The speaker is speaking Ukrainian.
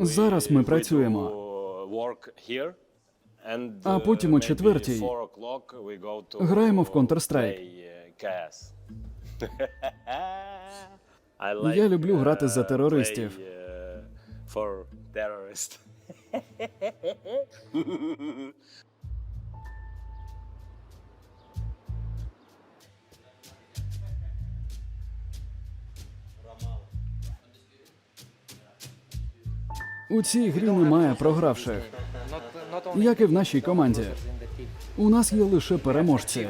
Зараз ми працюємо. А потім о четвертій Граємо в Counter-Strike. Я люблю грати за терористів. У цій грі немає програвших, як і в нашій команді. У нас є лише переможці.